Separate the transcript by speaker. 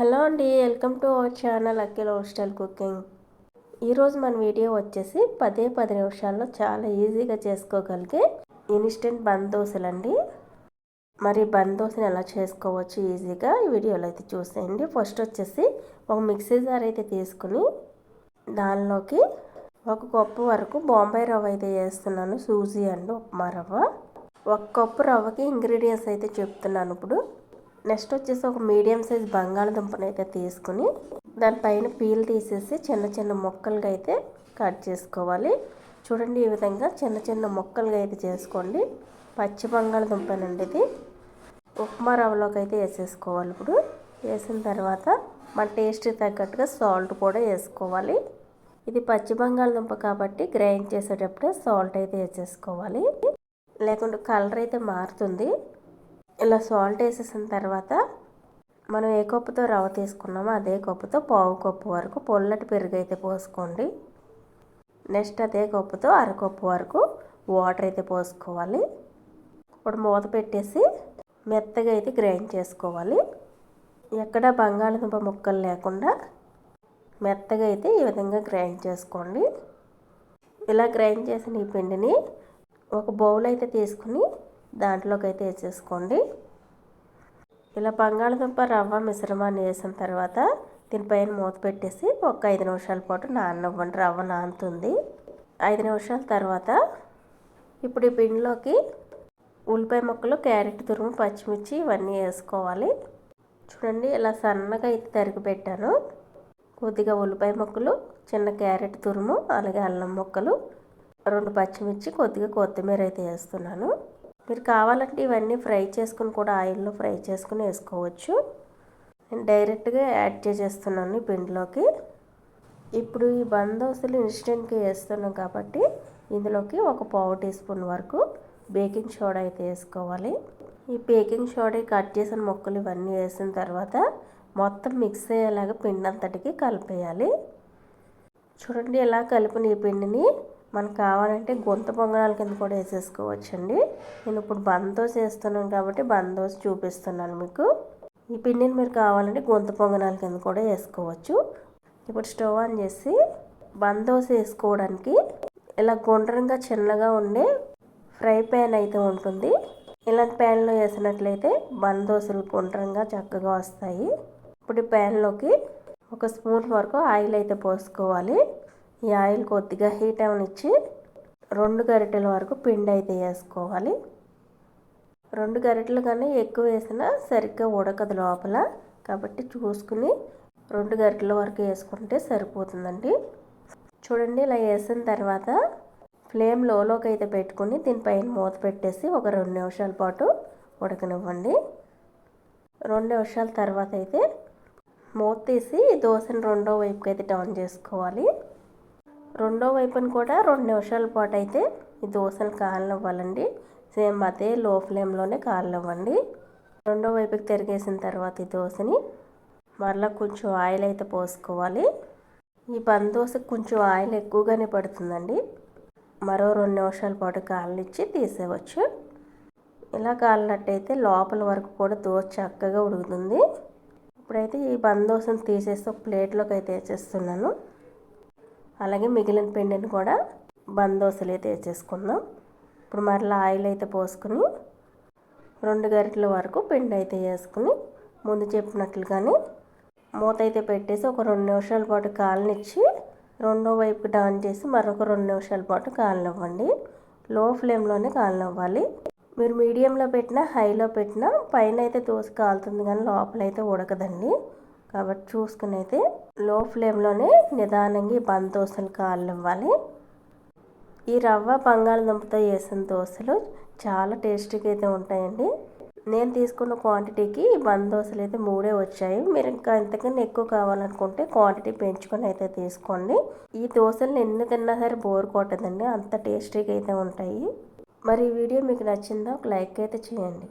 Speaker 1: Hello అండి welcome to our channel Akhil hostel cooking. ఈరోజు మన వీడియో వచ్చేసి పదే పది నిమిషాల్లో చాలా ఈజీగా చేసుకోగలిగే ఇన్స్టెంట్ బంద్ అండి మరి బంద్ దోశని ఎలా చేసుకోవచ్చు ఈజీగా ఈ వీడియోలో అయితే చూసేయండి. ఫస్ట్ వచ్చేసి ఒక మిక్సీ జార్ అయితే తీసుకుని దానిలోకి ఒక కప్పు వరకు బాంబే రవ్వ అయితే వేస్తున్నాను. సూజీ అండి ఉప్మా రవ్వ. ఒక కప్పు రవ్వకి ఇంగ్రీడియంట్స్ అయితే చెప్తున్నాను ఇప్పుడు. నెక్స్ట్ వచ్చేసి ఒక మీడియం సైజ్ బంగాళదుంపను అయితే తీసుకుని దానిపైన పీల్ తీసేసి చిన్న చిన్న ముక్కలుగా అయితే కట్ చేసుకోవాలి. చూడండి ఈ విధంగా చిన్న చిన్న ముక్కలుగా అయితే చేసుకోండి. పచ్చి బంగాళదుంపనండి ఇది. ఉప్మా రవ్వలోకి అయితే వేసేసుకోవాలి ఇప్పుడు. వేసిన తర్వాత మన టేస్ట్కి తగ్గట్టుగా సాల్ట్ కూడా వేసుకోవాలి. ఇది పచ్చి బంగాళదుంప కాబట్టి గ్రైండ్ చేసేటప్పుడే సాల్ట్ అయితే వేసేసుకోవాలి. లేకుంటే కలర్ అయితే మారుతుంది. ఇలా సాల్ట్ వేసేసిన తర్వాత మనం ఏ కప్పుతో రవ్వ తీసుకున్నామో అదే కప్పుతో పావు కప్పు వరకు పొల్లటి పెరుగు అయితే పోసుకోండి. నెక్స్ట్ అదే కప్పుతో అరకప్పు వరకు వాటర్ అయితే పోసుకోవాలి. ఇప్పుడు మూత పెట్టేసి మెత్తగా అయితే గ్రైండ్ చేసుకోవాలి. ఎక్కడ బంగాళదుంప ముక్కలు లేకుండా మెత్తగా అయితే ఈ విధంగా గ్రైండ్ చేసుకోండి. ఇలా గ్రైండ్ చేసిన ఈ పిండిని ఒక బౌల్ అయితే తీసుకుని దాంట్లోకి అయితే వేసేసుకోండి. ఇలా బంగాళదుంప రవ్వ మిశ్రమాన్ని వేసిన తర్వాత దీనిపైన మూత పెట్టేసి ఒక ఐదు నిమిషాల పాటు నానవ్వండి రవ్వ నానుతుంది. ఐదు నిమిషాల తర్వాత ఇప్పుడు ఈ పిండిలోకి ఉల్లిపాయ ముక్కలు క్యారెట్ తురుము పచ్చిమిర్చి ఇవన్నీ వేసుకోవాలి. చూడండి ఇలా సన్నగా అయితే తరిగి పెట్టాను. కొద్దిగా ఉల్లిపాయ ముక్కలు చిన్న క్యారెట్ తురుము అలాగే అల్లం ముక్కలు రెండు పచ్చిమిర్చి కొద్దిగా కొత్తిమీర అయితే వేస్తున్నాను. మీరు కావాలంటే ఇవన్నీ ఫ్రై చేసుకుని కూడా ఆయిల్లో ఫ్రై చేసుకుని వేసుకోవచ్చు. నేను డైరెక్ట్గా యాడ్ చేసేస్తున్నాను ఈ పిండిలోకి. ఇప్పుడు ఈ బందోసులు ఇన్స్టెంట్గా వేస్తున్నాం కాబట్టి ఇందులోకి ఒక పావు టీ స్పూన్ వరకు బేకింగ్ సోడా అయితే వేసుకోవాలి. ఈ బేకింగ్ సోడా కట్ చేసిన ముక్కలు ఇవన్నీ వేసిన తర్వాత మొత్తం మిక్స్ అయ్యేలాగా పిండి అంతటికి కలిపేయాలి. చూడండి ఇలా కలిపిన ఈ పిండిని. మనకు కావాలంటే గొంత పొంగనాల కింద కూడా వేసేసుకోవచ్చండి. నేను ఇప్పుడు బందోస్ వేస్తున్నాను కాబట్టి బందోస్ చూపిస్తున్నాను మీకు. ఈ పిండిని మీరు కావాలంటే గొంత పొంగనాల కింద కూడా వేసుకోవచ్చు. ఇప్పుడు స్టవ్ ఆన్ చేసి బందోస్ వేసుకోవడానికి ఇలా గుండ్రంగా చిన్నగా ఉండే ఫ్రై ప్యాన్ అయితే ఉంటుంది. ఇలాంటి ప్యాన్లో వేసినట్లయితే బందోసులు గుండ్రంగా చక్కగా వస్తాయి. ఇప్పుడు ప్యాన్లోకి ఒక స్పూన్ వరకు ఆయిల్ అయితే పోసుకోవాలి. ఈ ఆయిల్ కొద్దిగా హీట్ అవనిచ్చి రెండు గరిటెల వరకు పిండి అయితే వేసుకోవాలి. రెండు గరిటెలు కానీ ఎక్కువ వేసినా సరిగ్గా ఉడకదు లోపల. కాబట్టి చూసుకుని రెండు గరిటెల వరకు వేసుకుంటే సరిపోతుందండి. చూడండి ఇలా వేసిన తర్వాత ఫ్లేమ్ లోలోకి అయితే పెట్టుకుని దీనిపైన మూత పెట్టేసి ఒక రెండు నిమిషాల పాటు ఉడకనివ్వండి. రెండు నిమిషాల తర్వాత అయితే మూత తీసి దోశను రెండో వైపుకి అయితే టర్న్ చేసుకోవాలి. రెండో వైపున కూడా రెండు నిమిషాల పాటు అయితే ఈ దోశలు కాలనివ్వాలండి. సేమ్ అదే లో ఫ్లేమ్లోనే కాలనివ్వండి. రెండో వైపుకి తిరిగేసిన తర్వాత ఈ దోశని మరలా కొంచెం ఆయిల్ అయితే పోసుకోవాలి. ఈ బంద్ కొంచెం ఆయిల్ ఎక్కువగానే పడుతుందండి. మరో రెండు నిమిషాల పాటు కాలనిచ్చి తీసేవచ్చు ఇలా కాలినట్టయితే లోపల వరకు కూడా దోశ చక్కగా ఉడుకుతుంది. ఇప్పుడైతే ఈ బంద్ దోశను తీసేసి ఒక ప్లేట్లోకి అయితే వేసేస్తున్నాను. అలాగే మిగిలిన పిండిని కూడా బందోసలు అయితే వేసేసుకుందాం. ఇప్పుడు మరలా ఆయిల్ అయితే పోసుకుని రెండు గరిటెల వరకు పిండి అయితే వేసుకుని ముందు చెప్పినట్లుగానే మూత అయితే పెట్టేసి ఒక రెండు నిమిషాల పాటు కాలనిచ్చి రెండో వైపు డాన్ చేసి మరొక రెండు నిమిషాల పాటు కాలనివ్వండి. లో ఫ్లేమ్లోనే కాలనివ్వాలి. మీరు మీడియంలో పెట్టినా హైలో పెట్టినా పైన అయితే దోశ కాలుతుంది కానీ లోపల అయితే ఉడకదండి. కాబట్టి చూసుకుని అయితే లో ఫ్లేమ్లోనే నిదానంగా ఈ బంద్ దోశలు కాలివ్వాలి ఈ రవ్వ బంగాళదుంపతో వేసిన దోశలు చాలా టేస్టీగా అయితే ఉంటాయండి. నేను తీసుకున్న క్వాంటిటీకి బంద్ దోశలు అయితే మూడే వచ్చాయి. మీరు ఇంకా ఇంతకన్నా ఎక్కువ కావాలనుకుంటే క్వాంటిటీ పెంచుకొని అయితే తీసుకోండి. ఈ దోశలు ఎన్ని తిన్నా సరే బోర్ కొట్టదండి అంత టేస్టీగా అయితే ఉంటాయి. మరి ఈ వీడియో మీకు నచ్చిందా ఒక లైక్ అయితే చేయండి.